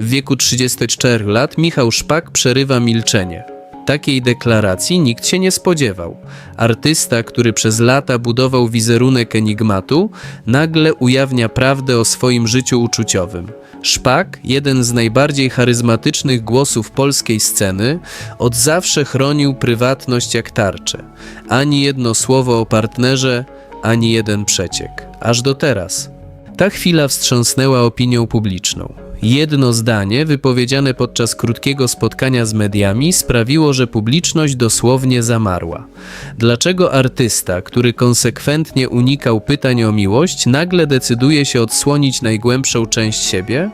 W wieku 34 lat Michał Szpak przerywa milczenie. Takiej deklaracji nikt się nie spodziewał. Artysta, który przez lata budował wizerunek enigmatu, nagle ujawnia prawdę o swoim życiu uczuciowym. Szpak, jeden z najbardziej charyzmatycznych głosów polskiej sceny, od zawsze chronił prywatność jak tarczę. Ani jedno słowo o partnerze, ani jeden przeciek. Aż do teraz. Ta chwila wstrząsnęła opinią publiczną. Jedno zdanie, wypowiedziane podczas krótkiego spotkania z mediami, sprawiło, że publiczność dosłownie zamarła. Dlaczego artysta, który konsekwentnie unikał pytań o miłość, nagle decyduje się odsłonić najgłębszą część siebie?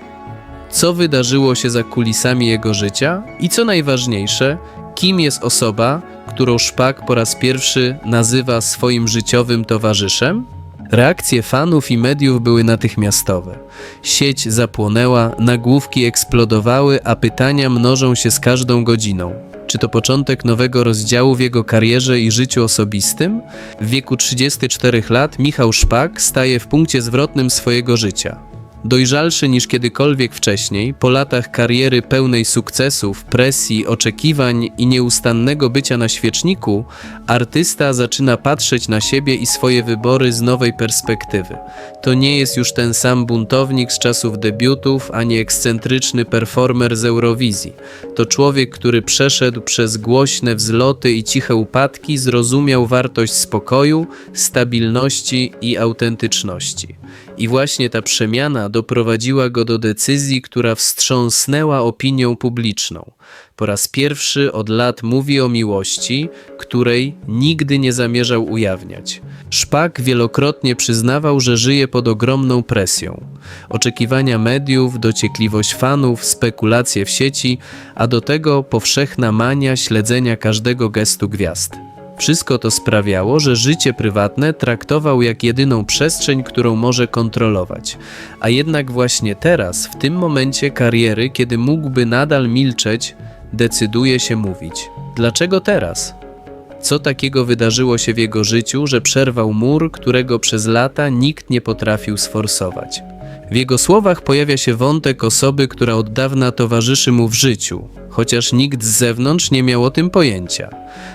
Co wydarzyło się za kulisami jego życia? I co najważniejsze, kim jest osoba, którą Szpak po raz pierwszy nazywa swoim życiowym towarzyszem? Reakcje fanów i mediów były natychmiastowe. Sieć zapłonęła, nagłówki eksplodowały, a pytania mnożą się z każdą godziną. Czy to początek nowego rozdziału w jego karierze i życiu osobistym? W wieku 34 lat Michał Szpak staje w punkcie zwrotnym swojego życia. Dojrzalszy niż kiedykolwiek wcześniej, po latach kariery pełnej sukcesów, presji, oczekiwań i nieustannego bycia na świeczniku, artysta zaczyna patrzeć na siebie i swoje wybory z nowej perspektywy. To nie jest już ten sam buntownik z czasów debiutów, ani ekscentryczny performer z Eurowizji. To człowiek, który przeszedł przez głośne wzloty i ciche upadki, zrozumiał wartość spokoju, stabilności i autentyczności. I właśnie ta przemiana doprowadziła go do decyzji, która wstrząsnęła opinią publiczną. Po raz pierwszy od lat mówi o miłości, której nigdy nie zamierzał ujawniać. Szpak wielokrotnie przyznawał, że żyje pod ogromną presją. Oczekiwania mediów, dociekliwość fanów, spekulacje w sieci, a do tego powszechna mania śledzenia każdego gestu gwiazd. Wszystko to sprawiało, że życie prywatne traktował jak jedyną przestrzeń, którą może kontrolować. A jednak właśnie teraz, w tym momencie kariery, kiedy mógłby nadal milczeć, decyduje się mówić. Dlaczego teraz? Co takiego wydarzyło się w jego życiu, że przerwał mur, którego przez lata nikt nie potrafił sforsować? W jego słowach pojawia się wątek osoby, która od dawna towarzyszy mu w życiu, chociaż nikt z zewnątrz nie miał o tym pojęcia.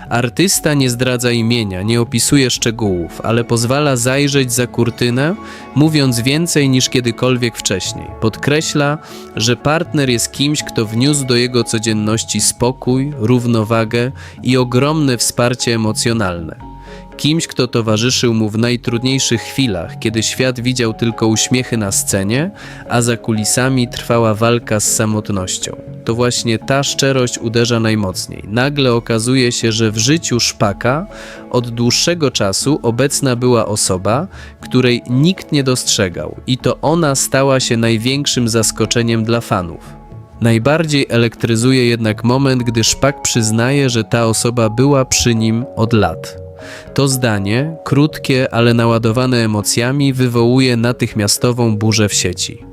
Artysta nie zdradza imienia, nie opisuje szczegółów, ale pozwala zajrzeć za kurtynę, mówiąc więcej niż kiedykolwiek wcześniej. Podkreśla, że partner jest kimś, kto wniósł do jego codzienności spokój, równowagę i ogromne wsparcie emocjonalne. Kimś, kto towarzyszył mu w najtrudniejszych chwilach, kiedy świat widział tylko uśmiechy na scenie, a za kulisami trwała walka z samotnością. To właśnie ta szczerość uderza najmocniej. Nagle okazuje się, że w życiu szpaka od dłuższego czasu obecna była osoba, której nikt nie dostrzegał, i to ona stała się największym zaskoczeniem dla fanów. Najbardziej elektryzuje jednak moment, gdy szpak przyznaje, że ta osoba była przy nim od lat. To zdanie, krótkie, ale naładowane emocjami, wywołuje natychmiastową burzę w sieci.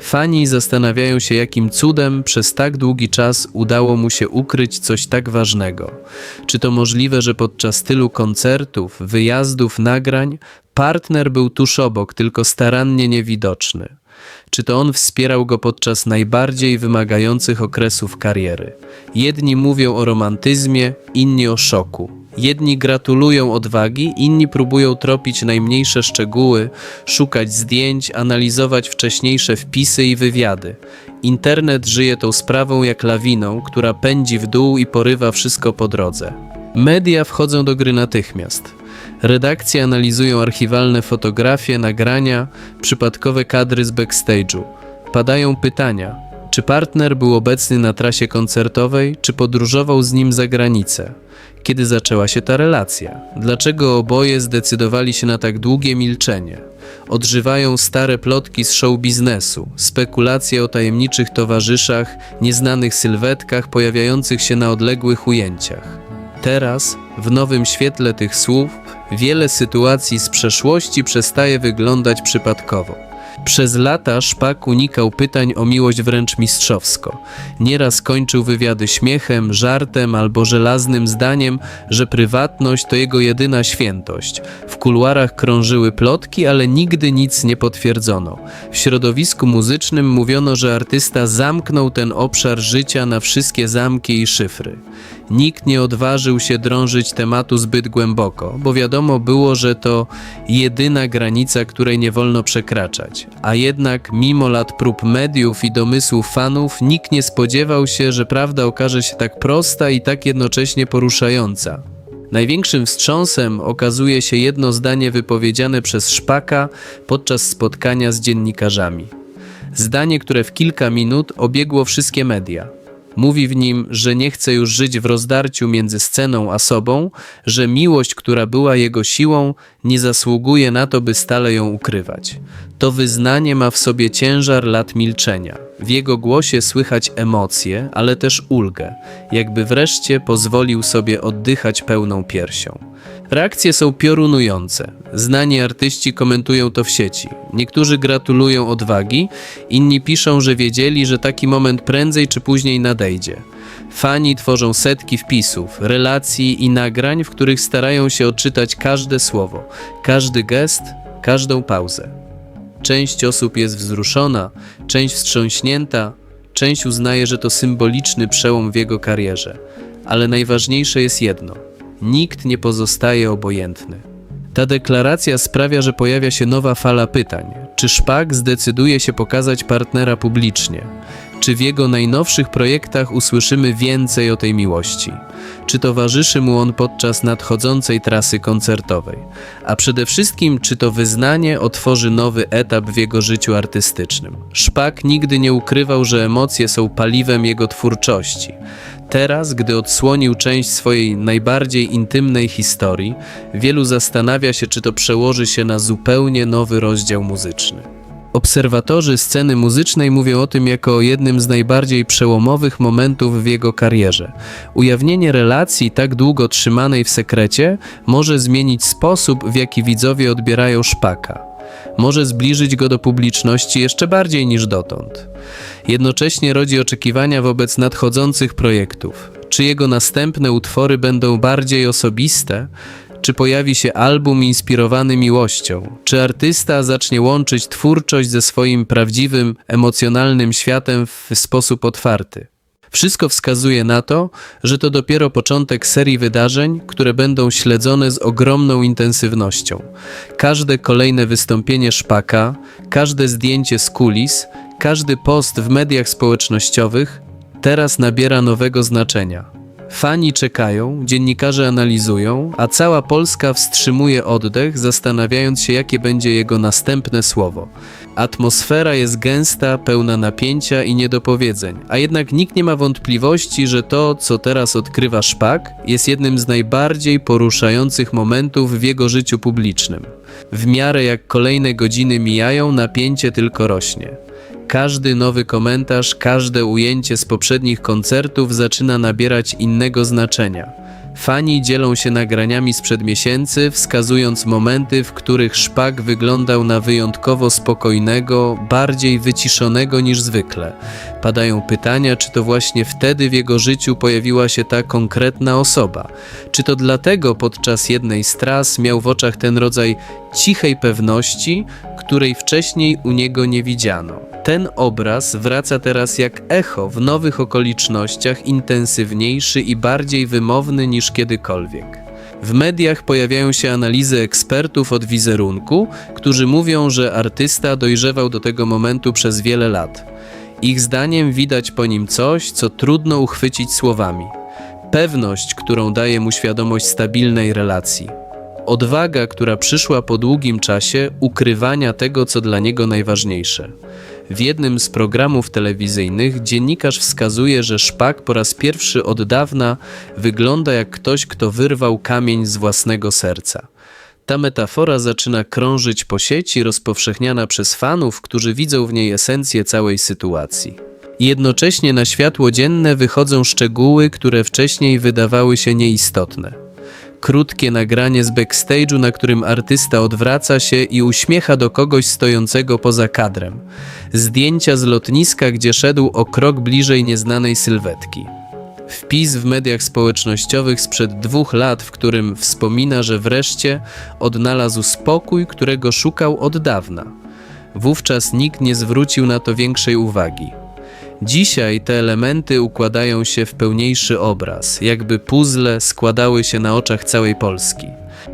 Fani zastanawiają się, jakim cudem przez tak długi czas udało mu się ukryć coś tak ważnego. Czy to możliwe, że podczas tylu koncertów, wyjazdów, nagrań partner był tuż obok, tylko starannie niewidoczny? Czy to on wspierał go podczas najbardziej wymagających okresów kariery? Jedni mówią o romantyzmie, inni o szoku. Jedni gratulują odwagi, inni próbują tropić najmniejsze szczegóły, szukać zdjęć, analizować wcześniejsze wpisy i wywiady. Internet żyje tą sprawą jak lawiną, która pędzi w dół i porywa wszystko po drodze. Media wchodzą do gry natychmiast. Redakcje analizują archiwalne fotografie, nagrania, przypadkowe kadry z backstage'u. Padają pytania: czy partner był obecny na trasie koncertowej, czy podróżował z nim za granicę? Kiedy zaczęła się ta relacja? Dlaczego oboje zdecydowali się na tak długie milczenie? Odżywają stare plotki z show biznesu, spekulacje o tajemniczych towarzyszach, nieznanych sylwetkach pojawiających się na odległych ujęciach. Teraz, w nowym świetle tych słów, wiele sytuacji z przeszłości przestaje wyglądać przypadkowo. Przez lata Szpak unikał pytań o miłość wręcz mistrzowsko. Nieraz kończył wywiady śmiechem, żartem albo żelaznym zdaniem, że prywatność to jego jedyna świętość. W kuluarach krążyły plotki, ale nigdy nic nie potwierdzono. W środowisku muzycznym mówiono, że artysta zamknął ten obszar życia na wszystkie zamki i szyfry. Nikt nie odważył się drążyć tematu zbyt głęboko, bo wiadomo było, że to jedyna granica, której nie wolno przekraczać. A jednak, mimo lat prób mediów i domysłów fanów, nikt nie spodziewał się, że prawda okaże się tak prosta i tak jednocześnie poruszająca. Największym wstrząsem okazuje się jedno zdanie wypowiedziane przez Szpaka podczas spotkania z dziennikarzami. Zdanie, które w kilka minut obiegło wszystkie media. Mówi w nim, że nie chce już żyć w rozdarciu między sceną a sobą, że miłość, która była jego siłą, nie zasługuje na to, by stale ją ukrywać. To wyznanie ma w sobie ciężar lat milczenia. W jego głosie słychać emocje, ale też ulgę, jakby wreszcie pozwolił sobie oddychać pełną piersią. Reakcje są piorunujące. Znani artyści komentują to w sieci. Niektórzy gratulują odwagi, inni piszą, że wiedzieli, że taki moment prędzej czy później nadejdzie. Fani tworzą setki wpisów, relacji i nagrań, w których starają się odczytać każde słowo, każdy gest, każdą pauzę. Część osób jest wzruszona, część wstrząśnięta, część uznaje, że to symboliczny przełom w jego karierze. Ale najważniejsze jest jedno: nikt nie pozostaje obojętny. Ta deklaracja sprawia, że pojawia się nowa fala pytań. Czy Szpak zdecyduje się pokazać partnera publicznie? Czy w jego najnowszych projektach usłyszymy więcej o tej miłości? Czy towarzyszy mu on podczas nadchodzącej trasy koncertowej? A przede wszystkim, czy to wyznanie otworzy nowy etap w jego życiu artystycznym? Szpak nigdy nie ukrywał, że emocje są paliwem jego twórczości. Teraz, gdy odsłonił część swojej najbardziej intymnej historii, wielu zastanawia się, czy to przełoży się na zupełnie nowy rozdział muzyczny. Obserwatorzy sceny muzycznej mówią o tym jako o jednym z najbardziej przełomowych momentów w jego karierze. Ujawnienie relacji tak długo trzymanej w sekrecie może zmienić sposób, w jaki widzowie odbierają szpaka. Może zbliżyć go do publiczności jeszcze bardziej niż dotąd. Jednocześnie rodzi oczekiwania wobec nadchodzących projektów. Czy jego następne utwory będą bardziej osobiste, czy pojawi się album inspirowany miłością? Czy artysta zacznie łączyć twórczość ze swoim prawdziwym, emocjonalnym światem w sposób otwarty? Wszystko wskazuje na to, że to dopiero początek serii wydarzeń, które będą śledzone z ogromną intensywnością. Każde kolejne wystąpienie szpaka, każde zdjęcie z kulis, każdy post w mediach społecznościowych teraz nabiera nowego znaczenia. Fani czekają, dziennikarze analizują, a cała Polska wstrzymuje oddech, zastanawiając się, jakie będzie jego następne słowo. Atmosfera jest gęsta, pełna napięcia i niedopowiedzeń, a jednak nikt nie ma wątpliwości, że to, co teraz odkrywa Szpak, jest jednym z najbardziej poruszających momentów w jego życiu publicznym. W miarę jak kolejne godziny mijają, napięcie tylko rośnie. Każdy nowy komentarz, każde ujęcie z poprzednich koncertów zaczyna nabierać innego znaczenia. Fani dzielą się nagraniami sprzed miesięcy, wskazując momenty, w których szpak wyglądał na wyjątkowo spokojnego, bardziej wyciszonego niż zwykle. Padają pytania, czy to właśnie wtedy w jego życiu pojawiła się ta konkretna osoba. Czy to dlatego podczas jednej z tras miał w oczach ten rodzaj cichej pewności, której wcześniej u niego nie widziano. Ten obraz wraca teraz jak echo w nowych okolicznościach, intensywniejszy i bardziej wymowny niż kiedykolwiek. W mediach pojawiają się analizy ekspertów od wizerunku, którzy mówią, że artysta dojrzewał do tego momentu przez wiele lat. Ich zdaniem widać po nim coś, co trudno uchwycić słowami. Pewność, którą daje mu świadomość stabilnej relacji. Odwaga, która przyszła po długim czasie ukrywania tego, co dla niego najważniejsze. W jednym z programów telewizyjnych dziennikarz wskazuje, że szpak po raz pierwszy od dawna wygląda jak ktoś, kto wyrwał kamień z własnego serca. Ta metafora zaczyna krążyć po sieci, rozpowszechniana przez fanów, którzy widzą w niej esencję całej sytuacji. Jednocześnie na światło dzienne wychodzą szczegóły, które wcześniej wydawały się nieistotne. Krótkie nagranie z backstage'u, na którym artysta odwraca się i uśmiecha do kogoś stojącego poza kadrem. Zdjęcia z lotniska, gdzie szedł o krok bliżej nieznanej sylwetki. Wpis w mediach społecznościowych sprzed dwóch lat, w którym wspomina, że wreszcie odnalazł spokój, którego szukał od dawna. Wówczas nikt nie zwrócił na to większej uwagi. Dzisiaj te elementy układają się w pełniejszy obraz, jakby puzzle składały się na oczach całej Polski.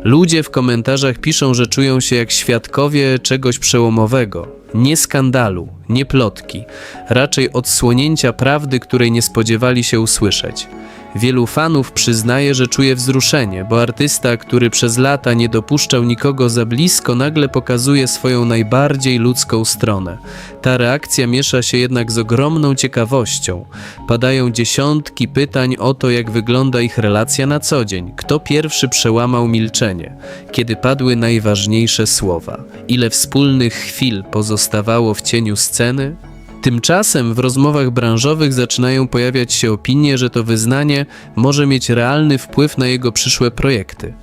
Ludzie w komentarzach piszą, że czują się jak świadkowie czegoś przełomowego. Nie skandalu, nie plotki, raczej odsłonięcia prawdy, której nie spodziewali się usłyszeć. Wielu fanów przyznaje, że czuje wzruszenie, bo artysta, który przez lata nie dopuszczał nikogo za blisko, nagle pokazuje swoją najbardziej ludzką stronę. Ta reakcja miesza się jednak z ogromną ciekawością. Padają dziesiątki pytań o to, jak wygląda ich relacja na co dzień, kto pierwszy przełamał milczenie, kiedy padły najważniejsze słowa, ile wspólnych chwil pozostawało w cieniu sceny, Tymczasem w rozmowach branżowych zaczynają pojawiać się opinie, że to wyznanie może mieć realny wpływ na jego przyszłe projekty.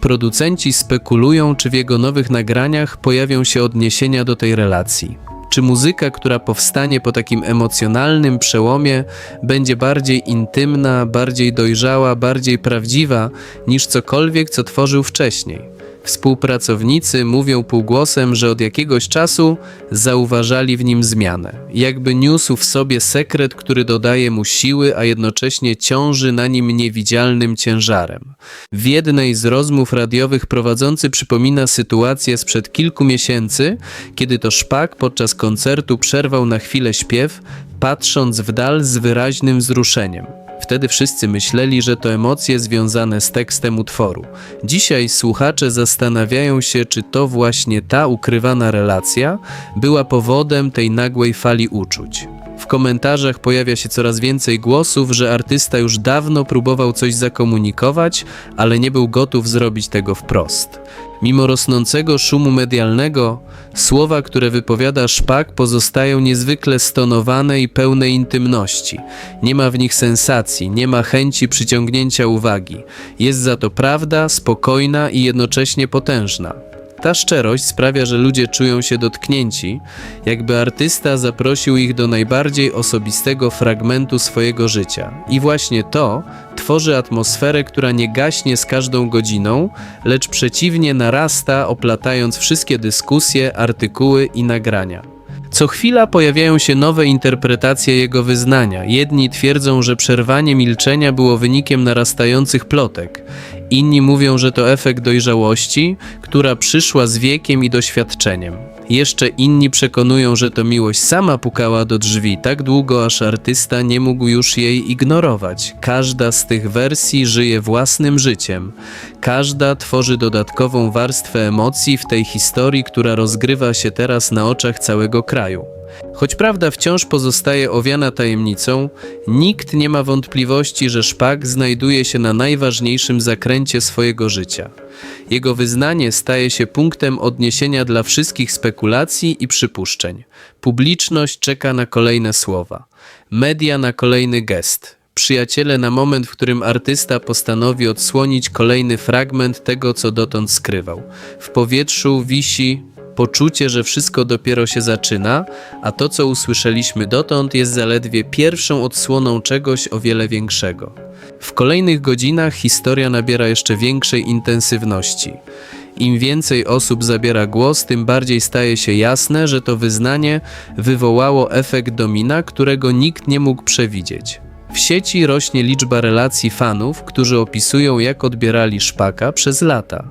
Producenci spekulują, czy w jego nowych nagraniach pojawią się odniesienia do tej relacji. Czy muzyka, która powstanie po takim emocjonalnym przełomie, będzie bardziej intymna, bardziej dojrzała, bardziej prawdziwa niż cokolwiek, co tworzył wcześniej? Współpracownicy mówią półgłosem, że od jakiegoś czasu zauważali w nim zmianę. Jakby niósł w sobie sekret, który dodaje mu siły, a jednocześnie ciąży na nim niewidzialnym ciężarem. W jednej z rozmów radiowych prowadzący przypomina sytuację sprzed kilku miesięcy, kiedy to szpak podczas koncertu przerwał na chwilę śpiew, patrząc w dal z wyraźnym wzruszeniem. Wtedy wszyscy myśleli, że to emocje związane z tekstem utworu. Dzisiaj słuchacze zastanawiają się, czy to właśnie ta ukrywana relacja była powodem tej nagłej fali uczuć. W komentarzach pojawia się coraz więcej głosów, że artysta już dawno próbował coś zakomunikować, ale nie był gotów zrobić tego wprost. Mimo rosnącego szumu medialnego, słowa, które wypowiada szpak, pozostają niezwykle stonowane i pełne intymności. Nie ma w nich sensacji, nie ma chęci przyciągnięcia uwagi. Jest za to prawda, spokojna i jednocześnie potężna. Ta szczerość sprawia, że ludzie czują się dotknięci, jakby artysta zaprosił ich do najbardziej osobistego fragmentu swojego życia. I właśnie to tworzy atmosferę, która nie gaśnie z każdą godziną, lecz przeciwnie narasta, oplatając wszystkie dyskusje, artykuły i nagrania. Co chwila pojawiają się nowe interpretacje jego wyznania. Jedni twierdzą, że przerwanie milczenia było wynikiem narastających plotek. Inni mówią, że to efekt dojrzałości, która przyszła z wiekiem i doświadczeniem. Jeszcze inni przekonują, że to miłość sama pukała do drzwi tak długo, aż artysta nie mógł już jej ignorować. Każda z tych wersji żyje własnym życiem. Każda tworzy dodatkową warstwę emocji w tej historii, która rozgrywa się teraz na oczach całego kraju. Choć prawda wciąż pozostaje owiana tajemnicą, nikt nie ma wątpliwości, że szpak znajduje się na najważniejszym zakręcie swojego życia. Jego wyznanie staje się punktem odniesienia dla wszystkich spekulacji i przypuszczeń. Publiczność czeka na kolejne słowa, media na kolejny gest, przyjaciele na moment, w którym artysta postanowi odsłonić kolejny fragment tego, co dotąd skrywał. W powietrzu wisi poczucie, że wszystko dopiero się zaczyna, a to, co usłyszeliśmy dotąd, jest zaledwie pierwszą odsłoną czegoś o wiele większego. W kolejnych godzinach historia nabiera jeszcze większej intensywności. Im więcej osób zabiera głos, tym bardziej staje się jasne, że to wyznanie wywołało efekt domina, którego nikt nie mógł przewidzieć. W sieci rośnie liczba relacji fanów, którzy opisują, jak odbierali szpaka przez lata.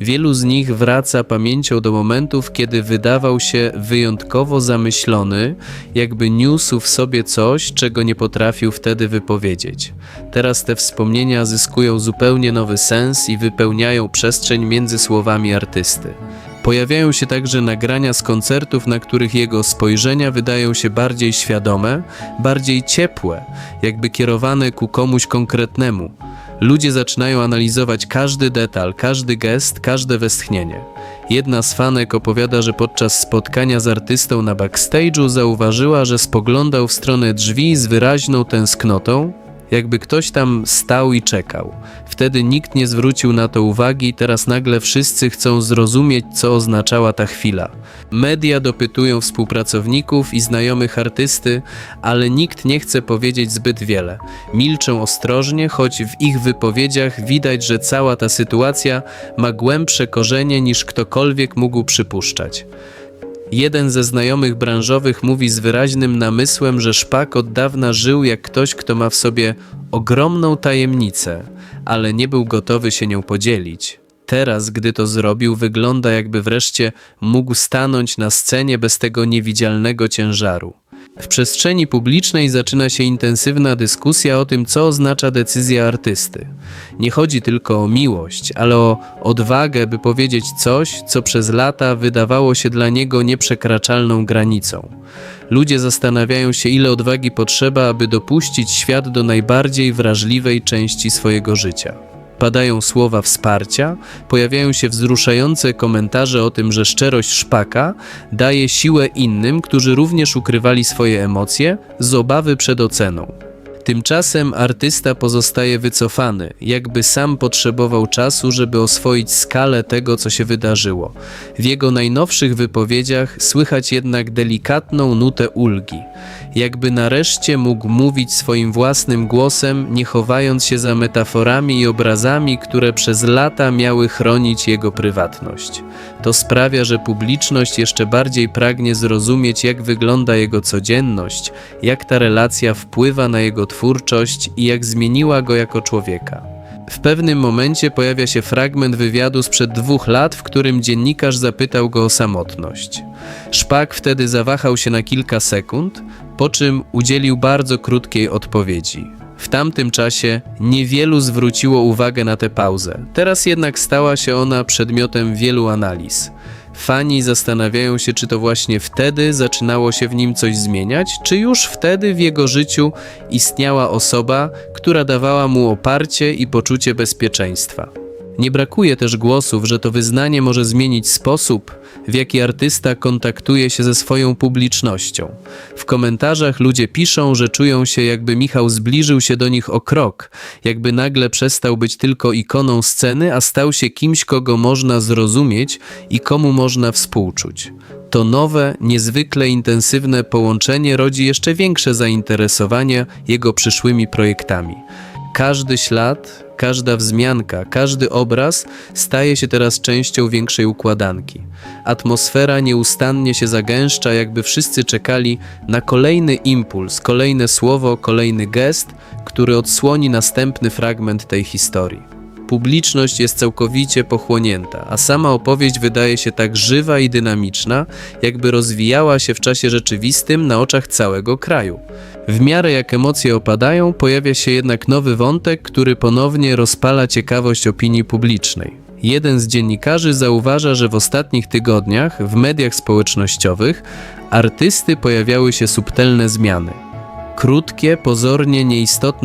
Wielu z nich wraca pamięcią do momentów, kiedy wydawał się wyjątkowo zamyślony, jakby niósł w sobie coś, czego nie potrafił wtedy wypowiedzieć. Teraz te wspomnienia zyskują zupełnie nowy sens i wypełniają przestrzeń między słowami artysty. Pojawiają się także nagrania z koncertów, na których jego spojrzenia wydają się bardziej świadome, bardziej ciepłe, jakby kierowane ku komuś konkretnemu. Ludzie zaczynają analizować każdy detal, każdy gest, każde westchnienie. Jedna z fanek opowiada, że podczas spotkania z artystą na backstage'u zauważyła, że spoglądał w stronę drzwi z wyraźną tęsknotą, jakby ktoś tam stał i czekał. Wtedy nikt nie zwrócił na to uwagi, teraz nagle wszyscy chcą zrozumieć, co oznaczała ta chwila. Media dopytują współpracowników i znajomych artysty, ale nikt nie chce powiedzieć zbyt wiele. Milczą ostrożnie, choć w ich wypowiedziach widać, że cała ta sytuacja ma głębsze korzenie niż ktokolwiek mógł przypuszczać. Jeden ze znajomych branżowych mówi z wyraźnym namysłem, że szpak od dawna żył jak ktoś, kto ma w sobie ogromną tajemnicę, ale nie był gotowy się nią podzielić. Teraz, gdy to zrobił, wygląda jakby wreszcie mógł stanąć na scenie bez tego niewidzialnego ciężaru. W przestrzeni publicznej zaczyna się intensywna dyskusja o tym, co oznacza decyzja artysty. Nie chodzi tylko o miłość, ale o odwagę, by powiedzieć coś, co przez lata wydawało się dla niego nieprzekraczalną granicą. Ludzie zastanawiają się, ile odwagi potrzeba, aby dopuścić świat do najbardziej wrażliwej części swojego życia. Padają słowa wsparcia, pojawiają się wzruszające komentarze o tym, że szczerość szpaka daje siłę innym, którzy również ukrywali swoje emocje z obawy przed oceną. Tymczasem artysta pozostaje wycofany, jakby sam potrzebował czasu, żeby oswoić skalę tego, co się wydarzyło. W jego najnowszych wypowiedziach słychać jednak delikatną nutę ulgi, jakby nareszcie mógł mówić swoim własnym głosem, nie chowając się za metaforami i obrazami, które przez lata miały chronić jego prywatność. To sprawia, że publiczność jeszcze bardziej pragnie zrozumieć, jak wygląda jego codzienność, jak ta relacja wpływa na jego twórczość i jak zmieniła go jako człowieka. W pewnym momencie pojawia się fragment wywiadu sprzed dwóch lat, w którym dziennikarz zapytał go o samotność. Szpak wtedy zawahał się na kilka sekund, po czym udzielił bardzo krótkiej odpowiedzi. W tamtym czasie niewielu zwróciło uwagę na tę pauzę. Teraz jednak stała się ona przedmiotem wielu analiz. Fani zastanawiają się, czy to właśnie wtedy zaczynało się w nim coś zmieniać, czy już wtedy w jego życiu istniała osoba, która dawała mu oparcie i poczucie bezpieczeństwa. Nie brakuje też głosów, że to wyznanie może zmienić sposób, w jaki artysta kontaktuje się ze swoją publicznością. W komentarzach ludzie piszą, że czują się, jakby Michał zbliżył się do nich o krok, jakby nagle przestał być tylko ikoną sceny, a stał się kimś, kogo można zrozumieć i komu można współczuć. To nowe, niezwykle intensywne połączenie rodzi jeszcze większe zainteresowanie jego przyszłymi projektami. Każdy ślad, każda wzmianka, każdy obraz staje się teraz częścią większej układanki. Atmosfera nieustannie się zagęszcza, jakby wszyscy czekali na kolejny impuls, kolejne słowo, kolejny gest, który odsłoni następny fragment tej historii. Publiczność jest całkowicie pochłonięta, a sama opowieść wydaje się tak żywa i dynamiczna, jakby rozwijała się w czasie rzeczywistym na oczach całego kraju. W miarę jak emocje opadają, pojawia się jednak nowy wątek, który ponownie rozpala ciekawość opinii publicznej. Jeden z dziennikarzy zauważa, że w ostatnich tygodniach w mediach społecznościowych artysty pojawiały się subtelne zmiany. Krótkie, pozornie nieistotne